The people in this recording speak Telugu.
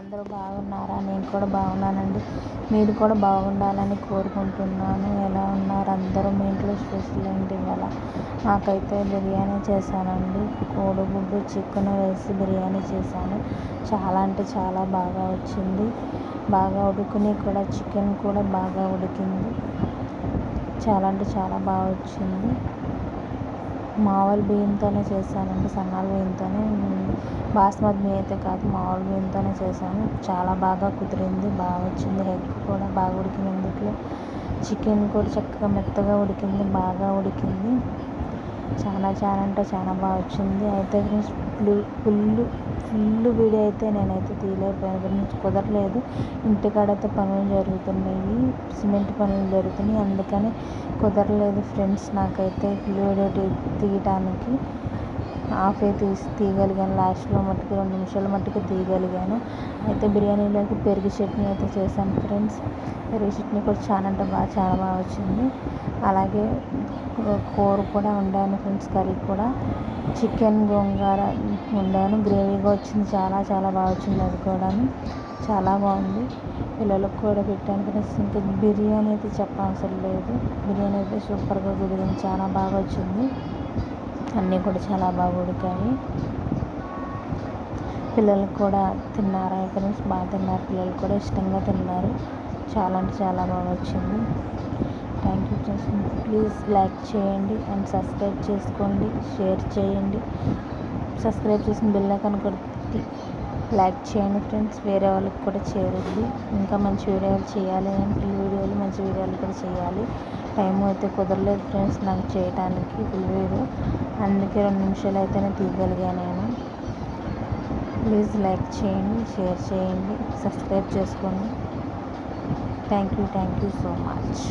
అందరూ బాగున్నారా? నేను కూడా బాగున్నానండి. మీరు కూడా బాగుండాలని కోరుకుంటున్నాను. ఎలా ఉన్నారు? అందరూ మీ ఇంట్లో స్పెషల్ ఏంటి ఇవాళ? నాకైతే బిర్యానీ చేశానండి. కోడిగుడ్డు చికెన్ వేసి బిర్యానీ చేశాను. చాలా అంటే చాలా బాగా వచ్చింది. బాగా ఉడుకుని కూడా చికెన్ కూడా బాగా ఉడికింది. చాలా అంటే చాలా బాగా వచ్చింది. మామూలు బియ్యంతోనే చేశానండి సన్నాల బియ్యంతోనే. బాస్మతి బియ్యం అయితే కాదు మామూలు బియ్యంతోనే చేశాను. చాలా బాగా కుదిరింది బాగా వచ్చింది ఎగ్ కూడా బాగా ఉడికింది చికెన్ కూడా చక్కగా మెత్తగా ఉడికింది బాగా ఉడికింది. చాలా చాలా అంటే చాలా బాగా వచ్చింది. అయితే friends full full full video అయితే నేనైతే తీయలేకపోయాను ఫ్రెండ్స్ కుదరలేదు. ఇంటికాడైతే పనులు జరుగుతున్నాయి. సిమెంట్ పనులు జరుగుతున్నాయి. అందుకని కుదరలేదు ఫ్రెండ్స్ నాకైతే ఫుల్ వీడియో తీయటానికి. హాఫే తీసి తీయగలిగాను. లాస్ట్లో మట్టుకు రెండు నిమిషాల మట్టుకు తీయగలిగాను. అయితే బిర్యానీలోకి పెరుగు చట్నీ అయితే చేశాను ఫ్రెండ్స్. పెరుగు చట్నీ కూడా చాలా అంటే బాగా చాలా బాగా వచ్చింది. అలాగే కూర కూడా వండాను ఫ్రెండ్స్ కర్రీ కూడా. చికెన్ గోంగూర వండాను. గ్రేవీగా వచ్చింది. చాలా చాలా బాగా వచ్చింది అది కూడా చాలా బాగుంది. పిల్లలకు కూడా పెట్టాను ఫ్రెండ్స్. ఇంకా బిర్యానీ అయితే చెప్పవసరం లేదు. బిర్యానీ అయితే సూపర్గా కుదిరింది. చాలా బాగా వచ్చింది. అన్నీ కూడా చాలా బాగా ఉడికాయి. పిల్లలు కూడా తిన్నారు? ఫ్రెండ్స్ బాగా తిన్నారు. పిల్లలు కూడా ఇష్టంగా తిన్నారు. చాలా అంటే చాలా బాగా వచ్చింది. థ్యాంక్ యూ ప్లీజ్ లైక్ చేయండి అండ్ సబ్స్క్రైబ్ చేసుకోండి. షేర్ చేయండి. సబ్స్క్రైబ్ చేసిన బెల్ ఐకాన్ కొట్టి లైక్ చేయండి ఫ్రెండ్స్ వేరే వాళ్ళకి కూడా చేరుద్ది ఇంకా మంచి వీడియోలు చేయాలి. ఫుల్ వీడియోలు మంచి వీడియోలు కూడా చేయాలి. టైం అయితే కుదరలేదు ఫ్రెండ్స్ నాకు చేయడానికి ఫుల్ వీడియో అందుకే రెండు నిమిషాలు అయితేనే తీయగలిగా నేను ప్లీజ్ లైక్ చేయండి షేర్ చేయండి సబ్స్క్రైబ్ చేసుకోండి. Thank you thank you so much.